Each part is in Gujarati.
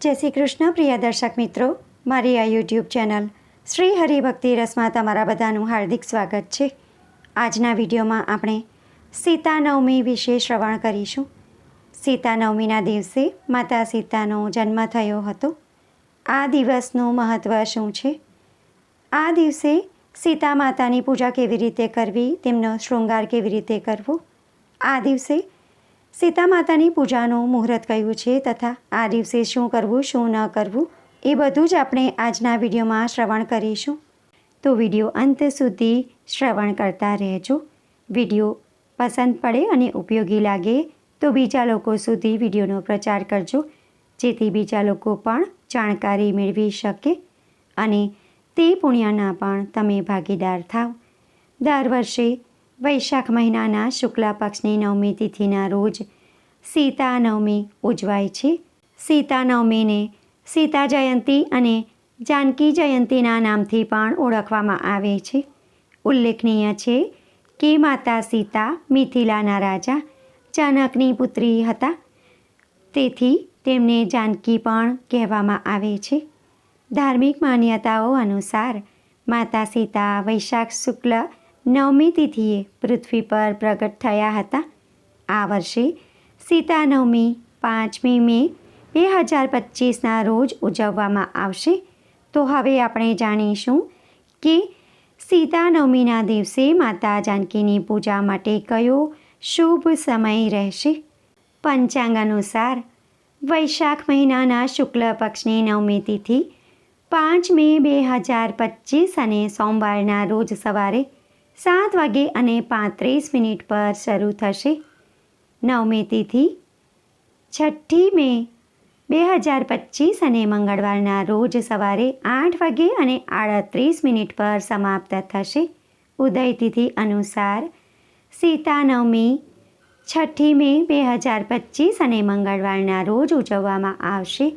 જય શ્રી કૃષ્ણ, પ્રિય દર્શક મિત્રો. મારી આ યુટ્યુબ ચેનલ શ્રી હરિભક્તિ રસમાં તમારા બધાનું હાર્દિક સ્વાગત છે. આજના વિડીયોમાં આપણે સીતા નવમી વિશે શ્રવણ કરીશું. સીતા નવમીના દિવસે માતા સીતાનો જન્મ થયો હતો. આ દિવસનું મહત્ત્વ શું છે? આ દિવસે સીતા માતાની પૂજા કેવી રીતે કરવી, તેમનો શૃંગાર કેવી રીતે કરવો? આ દિવસે સીતા માતાની પૂજાનું મુહૂર્ત કયું છે તથા આ દિવસે શું કરવું, શું ન કરવું, એ બધું જ આપણે આજના વિડીયોમાં શ્રવણ કરીશું. તો વીડિયો અંત સુધી શ્રવણ કરતા રહેજો. વીડિયો પસંદ પડે અને ઉપયોગી લાગે તો બીજા લોકો સુધી વિડીયોનો પ્રચાર કરજો. જેથી બીજા લોકો પણ જાણકારી મેળવી શકે અને તે પુણ્યના પણ તમે ભાગીદાર થાવ. દર વર્ષે વૈશાખ મહિનાના શુક્લા પક્ષની નવમી તિથિના રોજ સીતા નવમી ઉજવાય છે. સીતા નવમીને સીતા જયંતી અને જાનકી જયંતીના નામથી પણ ઓળખવામાં આવે છે. ઉલ્લેખનીય છે કે માતા સીતા મિથિલાના રાજા જનકની પુત્રી હતા. તેથી તેમને જાનકી પણ કહેવામાં આવે છે. ધાર્મિક માન્યતાઓ અનુસાર માતા સીતા વૈશાખ શુક્લ નવમી તિથિએ પૃથ્વી પર પ્રગટ થયા હતા. આ વર્ષે સીતા નવમી, પાંચમી મે બે હજાર પચીસના રોજ ઉજવવામાં આવશે. તો હવે આપણે જાણીશું કે સીતા નવમીના દિવસે માતા જાનકીની પૂજા માટે કયો શુભ સમય રહેશે? પંચાંગ અનુસાર વૈશાખ મહિનાના શુક્લ પક્ષની નવમી તિથિ પાંચ મે બે હજાર પચીસ અને સોમવારના રોજ સવારે સાત વાગે અને પાંત્રીસ મિનિટ પર શરૂ થશે. નવમી તિથિ, છઠ્ઠી મે, બે હજાર પચીસ અને મંગળવારના રોજ સવારે આઠ વાગે અને આડત્રીસ મિનિટ પર સમાપ્ત થશે. ઉદય તિથિ અનુસાર સીતા નવમી, છઠ્ઠી મે, બે હજાર પચીસ અને મંગળવારના રોજ ઉજવવામાં આવશે.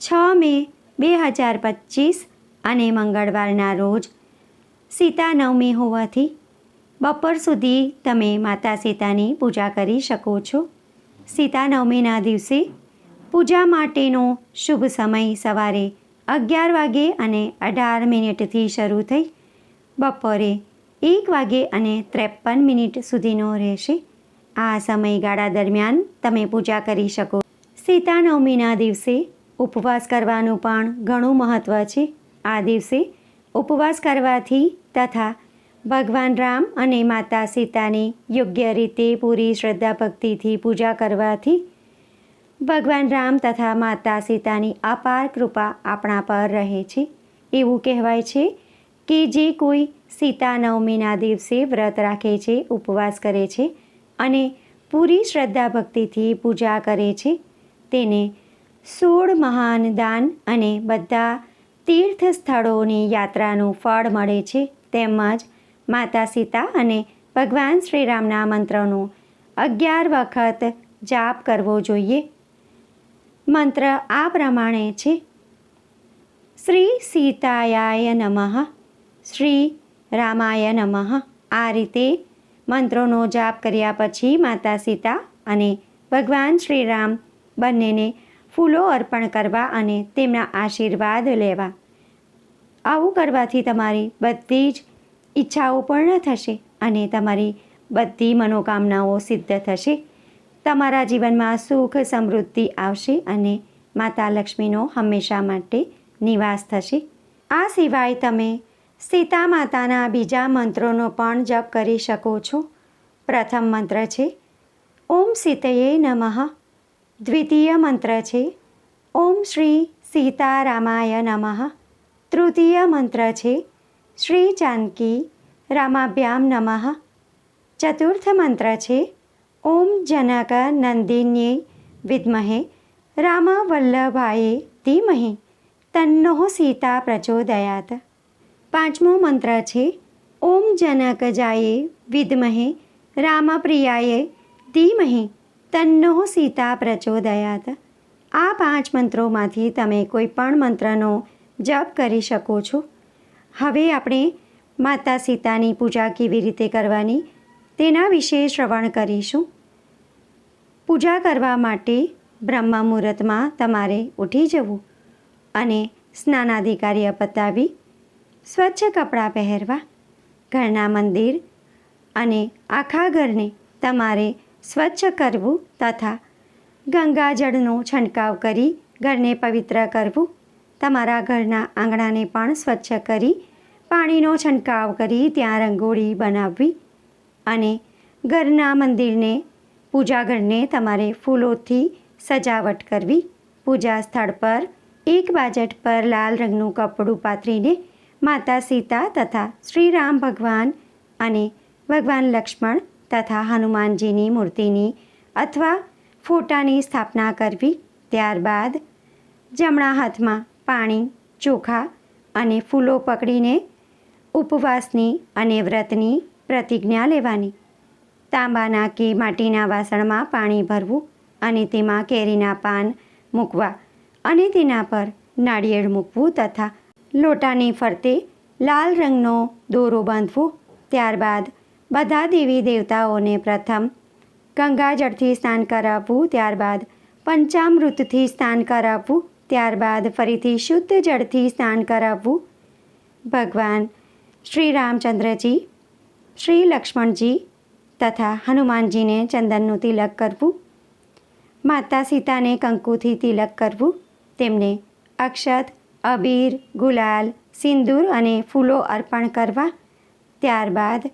છ મે, બે હજાર પચીસ અને મંગળવારના રોજ સીતા નવમી હોવાથી બપોર સુધી તમે માતા સીતાની પૂજા કરી શકો છો. સીતા નવમીના દિવસે પૂજા માટેનો શુભ સમય સવારે અગિયાર વાગે અને અઢાર મિનિટથી શરૂ થઈ બપોરે એક વાગે અને ત્રેપન મિનિટ સુધીનો રહેશે. આ સમયગાળા દરમિયાન તમે પૂજા કરી શકો. સીતા નવમીના દિવસે ઉપવાસ કરવાનું પણ ઘણું મહત્ત્વ છે. આ દિવસે ઉપવાસ કરવાથી તથા ભગવાન રામ અને માતા સીતાની યોગ્ય રીતે પૂરી શ્રદ્ધા ભક્તિથી પૂજા કરવાથી ભગવાન રામ તથા માતા સીતાની અપાર કૃપા આપણા પર રહે છે. એવું કહેવાય છે કે જે કોઈ સીતા નવમીના દિવસે વ્રત રાખે છે, ઉપવાસ કરે છે અને પૂરી શ્રદ્ધા ભક્તિથી પૂજા કરે છે. તેને સોળ મહાન દાન અને બધા તીર્થ સ્થળોની યાત્રાનું ફળ મળે છે, તેમજ માતા સીતા અને ભગવાન શ્રીરામના મંત્રનો અગિયાર વખત જાપ કરવો જોઈએ. મંત્ર આ પ્રમાણે છે. શ્રી સીતાયાય નમઃ, શ્રી રામાય નમઃ. આ રીતે મંત્રોનો જાપ કર્યા પછી માતા સીતા અને ભગવાન શ્રીરામ બંનેને ફૂલો અર્પણ કરવા અને તેમના આશીર્વાદ લેવા. આવું કરવાથી તમારી બધી જ ઈચ્છાઓ પૂર્ણ થશે અને તમારી બધી મનોકામનાઓ સિદ્ધ થશે. તમારા જીવનમાં સુખ સમૃદ્ધિ આવશે અને માતા લક્ષ્મીનો હંમેશા માટે નિવાસ થશે. આ સિવાય તમે સીતા માતાના બીજા મંત્રોનો પણ જપ કરી શકો છો. પ્રથમ મંત્ર છે, ઓમ સીતયે નમઃ. દ્વિતીય મંત્ર છે, ઓમ શ્રી સીતારામાય નમઃ. તૃતીય મંત્ર છે, શ્રી ચાંદકી રામાભ્યામ નમઃ. ચતુર્થ મંત્ર છે, ઓમ જનક નંદિન્યે વિદ્મહે રામવલ્લભાએ ધીમહે તન્નો સીતા પ્રચોદયાત. પાંચમો મંત્ર છે, ઓમ જનકજાયે વિદ્મહે રામપ્રિયાએ ધીમહે તન્નો સીતા પ્રચોદયાત. આ પાંચ મંત્રોમાંથી તમે કોઈ પણ મંત્રનો જપ કરી શકો છો. હવે આપણે માતા સીતાની પૂજા કેવી રીતે કરવાની તેના વિશે શ્રવણ કરીશું. પૂજા કરવા માટે બ્રહ્મ મુહૂર્તમાં તમારે ઉઠી જવું અને સ્નાનાદિ કાર્ય પતાવી સ્વચ્છ કપડાં પહેરવા, ઘરના મંદિર અને આખા ઘરને તમારે સ્વચ્છ કરવું તથા ગંગાજળનો છંટકાવ કરી ઘરને પવિત્ર કરવું તમારા ઘરના આંગણાને પણ સ્વચ્છ કરી, પાણીનો છંટકાવ કરી ત્યાં રંગોળી બનાવવી અને ઘરના મંદિરને, પૂજા ઘરને તમારે ફૂલોથી સજાવટ કરવી. પૂજા સ્થળ પર એક બાજટ પર લાલ રંગનું કપડું પાથરીને માતા સીતા તથા શ્રીરામ ભગવાન અને ભગવાન લક્ષ્મણ તથા હનુમાનજીની મૂર્તિની અથવા ફોટાની સ્થાપના કરવી. ત્યારબાદ જમણા હાથમાં પાણી, ચોખા અને ફૂલો પકડીને ઉપવાસની અને વ્રતની પ્રતિજ્ઞા લેવાની. તાંબાના કે માટીના વાસણમાં પાણી ભરવું અને તેમાં કેરીના પાન મૂકવા અને તેના પર નાળિયેર મૂકવું તથા લોટાની ફરતે લાલ રંગનો દોરો બાંધવો. ત્યારબાદ બધા દેવી દેવતાઓને પ્રથમ ગંગાજળથી સ્નાન કરાવવું. ત્યારબાદ પંચામૃતથી સ્નાન કરાવવું. ત્યારબાદ ફરીથી શુદ્ધ જળથી સ્નાન કરાવવું. ભગવાન શ્રી રામચંદ્રજી શ્રી લક્ષ્મણજી તથા હનુમાનજીને ચંદનનું તિલક કરવું. માતા સીતાને કંકુથી તિલક કરવું. તેમને અક્ષત, અબીર, ગુલાલ, સિંદૂર અને ફૂલો અર્પણ કરવા. ત્યારબાદ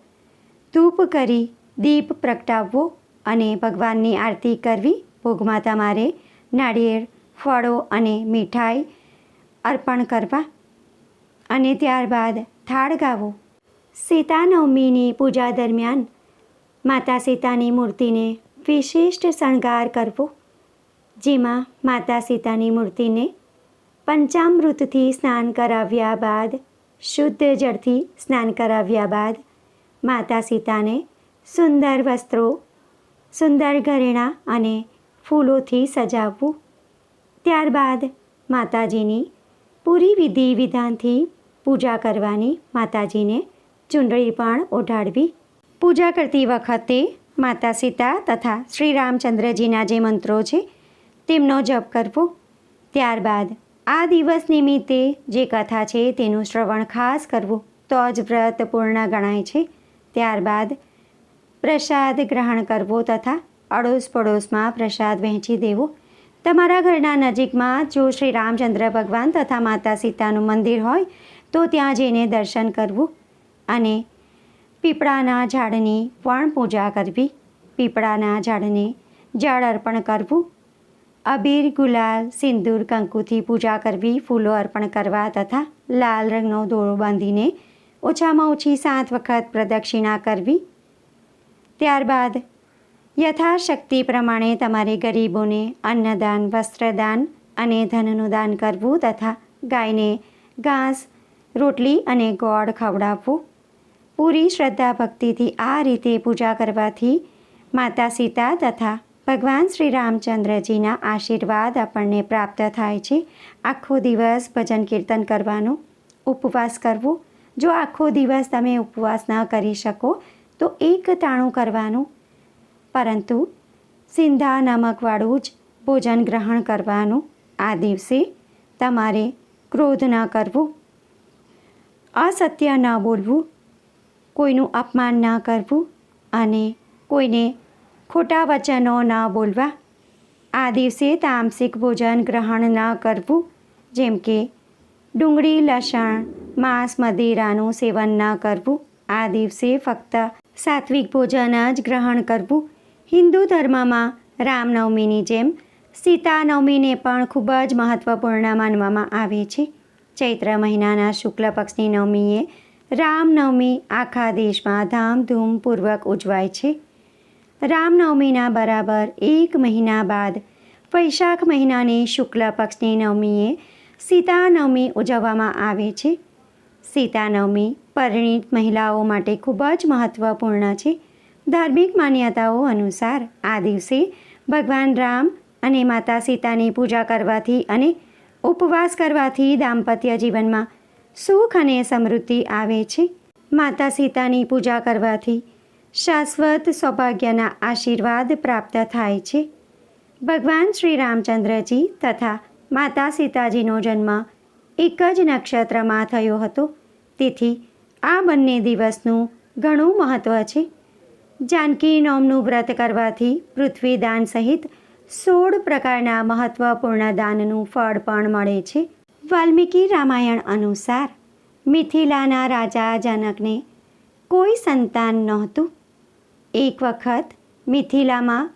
ધૂપ કરી દીપ પ્રગટાવવો અને ભગવાનની આરતી કરવી. ભોગમાં તમારે નાળિયેર ફળો અને મીઠાઈ અર્પણ કરવા અને ત્યારબાદ થાળ ગાવો. સીતાનવમીની પૂજા દરમિયાન માતા સીતાની મૂર્તિને વિશિષ્ટ શણગાર કરવો, જેમાં માતા સીતાની મૂર્તિને પંચામૃતથી સ્નાન કરાવ્યા બાદ, શુદ્ધ જળથી સ્નાન કરાવ્યા બાદ માતા સીતાને સુંદર વસ્ત્રો, સુંદર ઘરેણાં અને ફૂલોથી સજાવવું ત્યારબાદ માતાજીની પૂરી વિધિ વિધાનથી પૂજા કરવાની માતાજીને ચૂંદડી પણ ઓઢાડવી. પૂજા કરતી વખતે માતા સીતા તથા શ્રી રામચંદ્રજીના જે મંત્રો છે, તેમનો જપ કરવો. ત્યારબાદ આ દિવસ નિમિત્તે જે કથા છે, તેનું શ્રવણ ખાસ કરવું. તો જ વ્રત પૂર્ણ ગણાય છે. ત્યારબાદ પ્રસાદ ગ્રહણ કરવો તથા અડોશ પડોશમાં પ્રસાદ વહેંચી દેવો. તમારા ઘરના નજીકમાં જો શ્રી રામચંદ્ર ભગવાન તથા માતા સીતાનું મંદિર હોય, તો ત્યાં જઈને દર્શન કરવું અને પીપળાના ઝાડની પણ પૂજા કરવી, પીપળાના ઝાડને જળ અર્પણ કરવું, અબીર ગુલાલ સિંદૂર કંકુથી પૂજા કરવી, ફૂલો અર્પણ કરવા તથા લાલ રંગનો દોરો બાંધીને ઓછામાં ઓછી સાત વખત પ્રદક્ષિણા કરવી. ત્યારબાદ યથાશક્તિ પ્રમાણે તમારે ગરીબોને અન્નદાન, વસ્ત્રદાન અને ધનનું દાન કરવું તથા ગાયને ઘાસ, રોટલી અને ગોળ ખવડાવવું. પૂરી શ્રદ્ધા ભક્તિથી આ રીતે પૂજા કરવાથી માતા સીતા તથા ભગવાન શ્રી રામચંદ્રજીના આશીર્વાદ આપણને પ્રાપ્ત થાય છે. આખો દિવસ ભજન કીર્તન કરવાનું, ઉપવાસ કરવો. જો આખો દિવસ તમે ઉપવાસ ન કરી શકો, તો એક ટાણું કરવાનું પરંતુ સિંધા નમકવાળું જ ભોજન ગ્રહણ કરવાનું આ દિવસે તમારે ક્રોધ ન કરવો, અસત્ય ન બોલવું, કોઈનું અપમાન ન કરવું અને કોઈને ખોટા વચનો ન બોલવા. આ દિવસે તામસિક ભોજન ગ્રહણ ન કરવું, જેમ કે ડુંગળી, લસણ, માંસ, મદિરાનું સેવન ન કરવું. આ દિવસે ફક્ત સાત્વિક ભોજન જ ગ્રહણ કરવું હિન્દુ ધર્મમાં રામનવમીની જેમ સીતાનવમીને પણ ખૂબ જ મહત્ત્વપૂર્ણ માનવામાં આવે છે. ચૈત્ર મહિનાના શુક્લ પક્ષની નવમીએ રામનવમી આખા દેશમાં ધામધૂમપૂર્વક ઉજવાય છે. રામનવમીના બરાબર એક મહિના બાદ વૈશાખ મહિનાની શુક્લ પક્ષની નવમીએ સીતાનવમી ઉજવવામાં આવે છે. સીતાનવમી પરિણીત મહિલાઓ માટે ખૂબ જ મહત્ત્વપૂર્ણ છે. ધાર્મિક માન્યતાઓ અનુસાર આ દિવસે ભગવાન રામ અને માતા સીતાની પૂજા કરવાથી અને ઉપવાસ કરવાથી દાંપત્ય જીવનમાં સુખ અને સમૃદ્ધિ આવે છે. માતા સીતાની પૂજા કરવાથી શાશ્વત સૌભાગ્યના આશીર્વાદ પ્રાપ્ત થાય છે. ભગવાન શ્રી રામચંદ્રજી તથા માતા સીતાજીનો જન્મ એક જ નક્ષત્રમાં થયો હતો. તેથી આ બંને દિવસનું ઘણું મહત્ત્વ છે. જાનકી નોમનું વ્રત કરવાથી પૃથ્વી દાન સહિત સોળ પ્રકારના મહત્ત્વપૂર્ણ દાનનું ફળ પણ મળે છે વાલ્મીકી રામાયણ અનુસાર મિથિલાના રાજા જનકને કોઈ સંતાન નહોતું એક વખત મિથિલામાં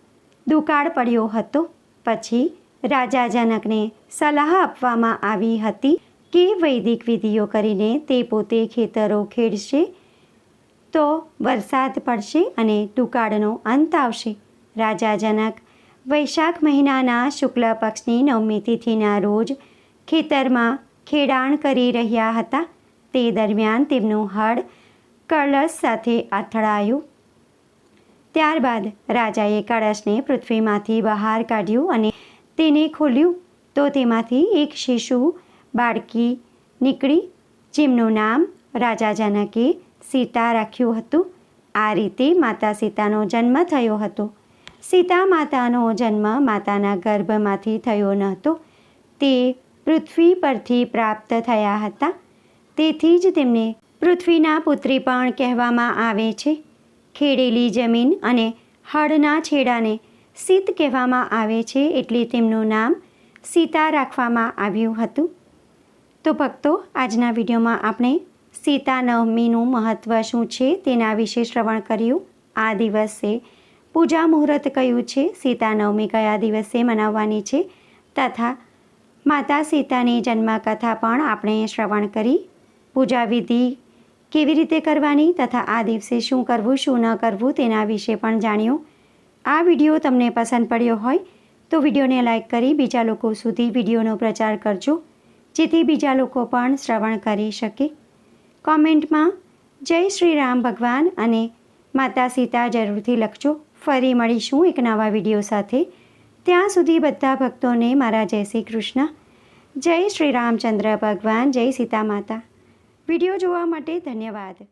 દુકાળ પડ્યો હતો પછી રાજા જનકને સલાહ આપવામાં આવી હતી કે વૈદિક વિધિઓ કરીને તે પોતે ખેતરો ખેડશે તો વરસાદ પડશે અને દુકાળનો અંત આવશે. રાજા જનક વૈશાખ મહિનાના શુક્લ પક્ષની નવમી તિથિના રોજ ખેતરમાં ખેડાણ કરી રહ્યા હતા. તે દરમિયાન તેમનું હળ કળશ સાથે અથડાયું. ત્યારબાદ રાજાએ કળશને પૃથ્વીમાંથી બહાર કાઢ્યું અને તેને ખોલ્યું. તો તેમાંથી એક શિશુ બાળકી નીકળી, જેમનું નામ રાજા જનકે સીતા રાખ્યું હતું. આ રીતે માતા સીતાનો જન્મ થયો હતો. સીતા માતાનો જન્મ માતાના ગર્ભમાંથી થયો ન હતો. તે પૃથ્વી પરથી પ્રાપ્ત થયા હતા. તેથી જ તેમને પૃથ્વીના પુત્રી પણ કહેવામાં આવે છે. ખેડેલી જમીન અને હળના છેડાને સીત કહેવામાં આવે છે એટલે તેમનું નામ સીતા રાખવામાં આવ્યું હતું. તો ભક્તો, આજના વિડીયોમાં આપણે સીતા નવમીનું મહત્ત્વ શું છે તેના વિશે શ્રવણ કર્યું. આ દિવસે પૂજા મુહૂર્ત કયું છે? સીતા નવમી કયા દિવસે મનાવવાની છે? તથા માતા સીતાની જન્મકથા પણ આપણે શ્રવણ કરી. પૂજા વિધિ કેવી રીતે કરવાની તથા આ દિવસે શું કરવું, શું ન કરવું તેના વિશે પણ જાણ્યું. આ વીડિયો તમને પસંદ પડ્યો હોય તો વિડીયોને લાઇક કરી બીજા લોકો સુધી વિડીયોનો પ્રચાર કરજો, જેથી બીજા લોકો પણ શ્રવણ કરી શકે. કોમેન્ટમાં, જય શ્રી રામ ભગવાન અને માતા સીતા જરૂરથી લખજો. ફરી મળીશું એક નવા વીડિયો સાથે. ત્યાં સુધી બધા ભક્તોને મારા જય શ્રી કૃષ્ણ. જય શ્રી રામચંદ્ર ભગવાન, જય સીતા માતા. વીડિયો જોવા માટે ધન્યવાદ.